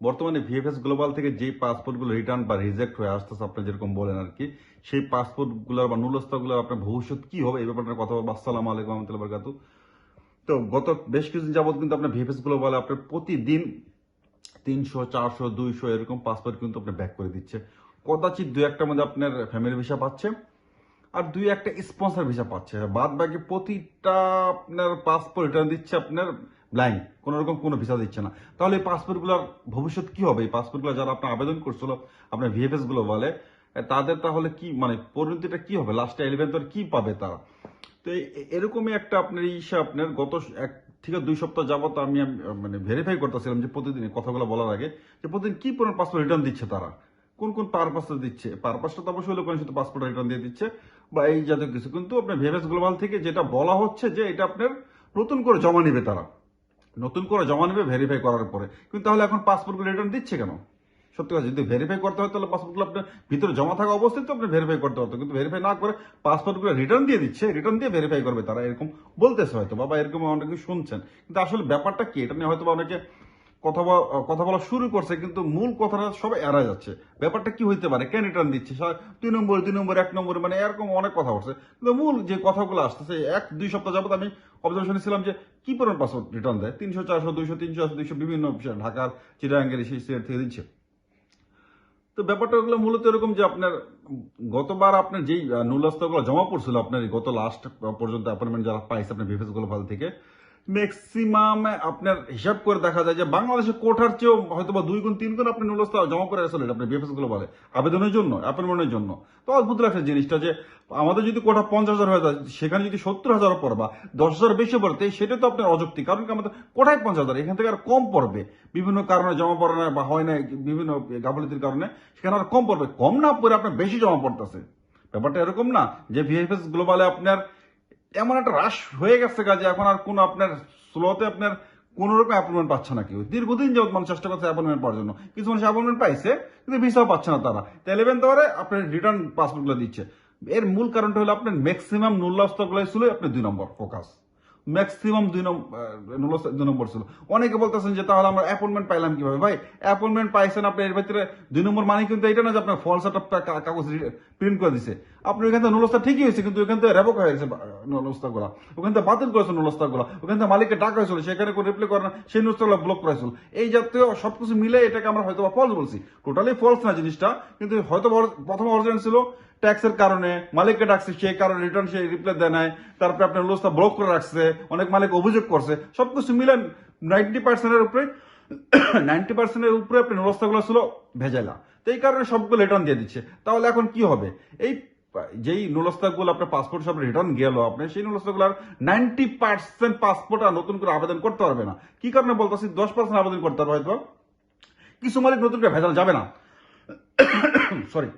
বর্তমানে VFS global থেকে যে পাসপোর্টগুলো রিটার্ন বা রিজেক্ট হয়ে আসতেছে, আপনি যেরকম বলেন আর কি, সেই পাসপোর্টগুলোর বা নুলস্তাগুলোর আপনার ভবিষ্যৎ কি হবে, এই ব্যাপারে কথা বলব। আসসালামু আলাইকুম রহমতুল্লাহ বরকাতু তো গত বেশ কিছুদিন যাবত কিন্তু আপনার ভিএফএস গ্লোবাল আপনার প্রতিদিন তিনশো, চারশো, দুইশো এরকম পাসপোর্ট কিন্তু আপনি ব্যাক করে দিচ্ছে। কদাচিৎ দু একটা মধ্যে আপনার ফ্যামিলি ভিসা পাচ্ছে আর দুই একটা স্পন্সর ভিসা পাচ্ছে। বাদ বাকি প্রতিটা আপনার পাসপোর্ট রিটার্ন দিচ্ছে আপনার ব্ল্যাঙ্ক কোনো রকম কোনো ভিসা দিচ্ছে না। তাহলে এই পাসপোর্টগুলোর ভবিষ্যৎ কি হবে? এই পাসপোর্টগুলো যারা আপনার আবেদন করছিল, আপনার ভিএফএসগুলো বলে তাদের তাহলে কি মানে পরিণতিটা কি হবে? লাস্টে ইলেভেন্থ কি পাবে তারা? তো এরকমই একটা আপনার ইসে আপনার গত এক থেকে দুই সপ্তাহ যাবত আমি মানে ভেরিফাই করতেছিলাম যে প্রতিদিন কথাগুলো বলার আগে, যে প্রতিদিন কি পরিমাণ পাসপোর্ট রিটার্ন দিচ্ছে তারা? কোন কোন পারপাসটা দিচ্ছে? পারপাসটা তো অবশ্যই কোনো শুধু পাসপোর্ট রিটার্ন দিয়ে দিচ্ছে, বা এই জাতীয় কিছু। কিন্তু আপনার ভেভেস গ্লোবাল থেকে যেটা বলা হচ্ছে যে এটা আপনার নতুন করে জমা নেবে তারা। নতুন করে জমা নেবে ভেরিফাই করার পরে। কিন্তু তাহলে এখন পাসপোর্টগুলো রিটার্ন দিচ্ছে কেন? সত্যি কথা, যদি ভেরিফাই করতে হয় তাহলে পাসপোর্টগুলো আপনার ভিতরে জমা থাকা অবস্থায় তো আপনি ভেরিফাই করতে পারতো কিন্তু ভেরিফাই না করে পাসপোর্টগুলো রিটার্ন দিয়ে দিচ্ছে রিটার্ন দিয়ে ভেরিফাই করবে তারা। এরকম বলতেছে হয়তো, বাবা এরকম অনেকে শুনছেন? কিন্তু আসলে ব্যাপারটা কি? এটা নিয়ে হয়তো অনেকে কথা কথা বলা শুরু করছে, কিন্তু মূল কথাটা সব এড়া যাচ্ছে। ব্যাপারটা কি হইতে পারে? কেন রিটার্ন দিচ্ছে? দুই নম্বর দুই নম্বর, এক নম্বর মানে এরকম অনেক কথা উঠছে কিন্তু মূল যে কথাগুলো আসতেছে, এক, দুই সপ্তাহ যাবত আমি অবজারভেশনে ছিলাম যে কি পরিমাণ পাসপোর্ট রিটার্ন দেয়? তিনশো, চারশো, দুইশো, তিনশো আশো দুইশো, বিভিন্ন ঢাকার চিটাঙ্গের সেই থেকে দিচ্ছে। তো ব্যাপারটা হলো মূলত এরকম যে আপনার, গতবার আপনার যেই নুলাস্তগুলো জমা পড়ছিল, আপনার গত লাস্ট পর্যন্ত অ্যাপয়েন্টমেন্ট যারা পাইছে, আপনার বিফেস গ্লোবাল থেকে ম্যাক্সিমাম আপনার হিসাব করে দেখা যায় যে বাংলাদেশের কোঠার চেয়েও হয়তো বা দুই গুণ, তিন গুণ আপনি নুলস্তা জমা করে আসলে আপনি বিএফএস গ্লোবালে আবেদনের জন্য অ্যাপয়েন্টমেন্টের জন্য। তো অদ্ভুত লাগছে জিনিসটা যে আমাদের যদি কোঠা পঞ্চাশ হাজার হয়ে যায়, সেখানে যদি সত্তর হাজার পড়ে বা দশ হাজার বেশি পড়ে সেটা তো আপনার অযৌক্তিক। কারণ কি আমাদের কোঠায় পঞ্চাশ হাজার, এখান থেকে আর কম পড়বে। বিভিন্ন কারণে জমা পড়ে না বা হয় না, বিভিন্ন গাফলিতির কারণে সেখানে আর কম পড়বে। কম না পড়ে আপনার বেশি জমা পড়তেছে। ব্যাপারটা এরকম না যে ভিএফএস গ্লোবালে আপনার এমন একটা হ্রাস হয়ে গেছে কাজে এখন আর কোনো আপনার স্লোতে আপনার কোন রকম অ্যাপয়েন্টমেন্ট পাচ্ছে না কেউ। দীর্ঘদিন যাবত মানুষ চেষ্টা করছে অ্যাপয়েন্টমেন্ট পাওয়ার জন্য। কিছু মানুষ অ্যাপয়েন্টমেন্ট পাইছে, কিন্তু ভিসাও পাচ্ছে না তারা। তো ইলেভেন্থ আওয়ারে আপনার রিটার্ন পাসপোর্টগুলো দিচ্ছে। এর মূল কারণটা হলো আপনার ম্যাক্সিমাম নুল্লাস্তগুলো ছিল আপনার দুই নম্বর ফোকাস ম্যাক্সিমাম দুই নম্বর দুই নম্বর ছিল। অনেকে বলতেছেন যে তাহলে আমরা অ্যাপয়েন্টমেন্ট পাইলাম কীভাবে? ভাই অ্যাপয়েন্টমেন্ট পাইছেন আপনি, এর ভিতরে দুই নম্বর মানে কিন্তু এটা না যে আপনার ফলস একটা কাগজ প্রিন্ট করে দিছে। আপনি ওইখান থেকে নুলস্তা ঠিকই হয়েছে, কিন্তু ওইখান থেকে রেবক হয়ে গেছে নুলস্তা গুলা ওখান থেকে বাতিল করেছে নুলস্তা গুলা ওখান থেকে মালিককে ডাকা হয়েছিল সেখানে কোনো রিপ্লাই করে না সেই নুলস্তা গুলা ব্লক করেছিল। এই জাতীয় সবকিছু মিলে এটাকে আমরা হয়তো ফলস বলছি। টোটালি ফলস না জিনিসটা, কিন্তু হয়তো প্রথম অরিজিনাল ছিল। ট্যাক্সের কারণে, মালিককে ডাকছে, সেই কারণে রিটার্ন সে রিপ্লাই দেয় নাই, তারপরে আপনার লোসটা ব্লক করে রাখছে, অনেক মালিক অভিযোগ করছে, সবকিছু মিলে নাইনটি পার্সেন্টের উপরে নাইনটি পার্সেন্টের উপরে আপনার ব্যবস্থাগুলো ছিল ভেজালা তো এই কারণে সবগুলো রিটার্ন দিয়ে দিচ্ছে। তাহলে এখন কি হবে? এই যেই নুলস্তাগুলো আপনার পাসপোর্ট সব রিটার্ন গেল, আপনি সেই নুলস্তাগুলো আর নাইনটি পার্সেন্ট পাসপোর্ট আর নতুন করে আবেদন করতে পারবে না। কি কারণে বলতেছি? দশ পার্সেন্ট আবেদন করতে পারবে হয়তো। কিছু মালিক নতুন করে ভেজাল যাবে না। সরি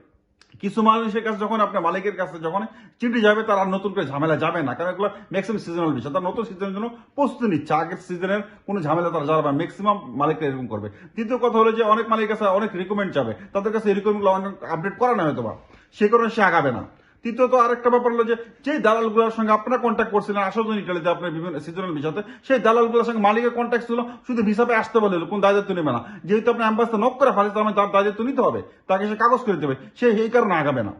কিছু মানুষের কাছে যখন আপনার মালিকের কাছে যখন চিঠি যাবে, তার আর নতুন করে ঝামেলা যাবে না। কারণ এগুলো ম্যাক্সিমাম সিজনাল বিষয়। তার নতুন সিজনের জন্য প্রস্তুতি নিচ্ছে। আগের সিজনের কোনো ঝামেলা তারা যাবে ম্যাক্সিমাম মালিকরা এরকম করবে। তৃতীয় কথা হলো যে, অনেক মালিকের কাছে অনেক রিকমেন্ড যাবে। তাদের কাছে এই রিকমেন্ডগুলো অনেক আপডেট করা না হয়তো বা সে কারণে সে আগাবে না। তৃতীয়ত আরেকটা ব্যাপার হলো যে দালালগুলোর সঙ্গে আপনারা কন্ট্যাক্ট করছিলেন জন্য ইটালিতে আপনার বিভিন্ন সিজনাল ভিসাতে সেই দালালগুলোর সঙ্গে মালিকের কন্ট্যাক্ট ছিল, শুধু ভিসাপে আসতে বলে, কোন দায়িত্ব নেবে না। যেহেতু আপনি অ্যাম্বাসটা নক করে ফেলে তার মানে তার দায়িত্ব নিতে হবে। তাকে সে কাগজ করে দেবে সে এই কারণে আগাবে না।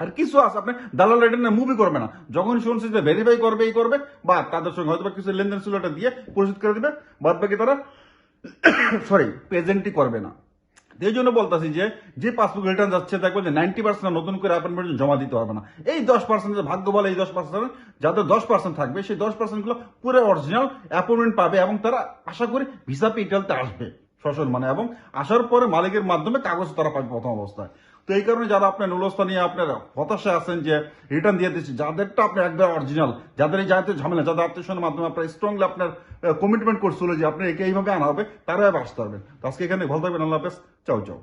আর কিছু আছে, আপনি দালাল এটা নিয়ে মুভি করবে না। যখন শুনছি যে ভেরিফাই করবে, এই করবে বা তাদের সঙ্গে হয়তো কিছু লেনদেন ছিল ওটা দিয়ে পরিশোধ করে দেবে বাদ বাকি তারা সরি প্রেজেন্টই করবে না। এই জন্য বলতেছি যে যে পাসবুক রিটার্ন যাচ্ছে দেখবেন যে নাইনটি পার্সেন্ট নতুন করে অ্যাপয়েন্টমেন্ট জমা দিতে পারবে না। এই দশ পার্সেন্ট ভাগ্য বলে এই দশ পার্সেন্ট যাদের দশ পার্সেন্ট থাকবে, সেই দশ পার্সেন্টগুলো পুরো অরিজিনাল অ্যাপয়েন্টমেন্ট পাবে এবং তারা আশা করি ভিসা পে ইটালতে আসবে। সশল মানে এবং আসার পরে মালিকের মাধ্যমে কাগজ তারা পাবে প্রথম অবস্থায়। তো এই কারণে যারা আপনার নুলস্থা নিয়ে আপনার হতাশা আছেন যে রিটার্ন দিয়ে দিচ্ছে, যাদেরটা আপনার একবার অরিজিনাল যাদের এই জাতীয় ঝামেলা, যাদের আত্মীয়স্বের মাধ্যমে আপনার স্ট্রংলি আপনার কমিটমেন্ট করছিল যে আপনি একে এইভাবে আনা হবে তারা আসতে পারবেন। তো আজকে এখানে ভালো থাকবেন, আল্লাহ হাফেজ। চাও চাও।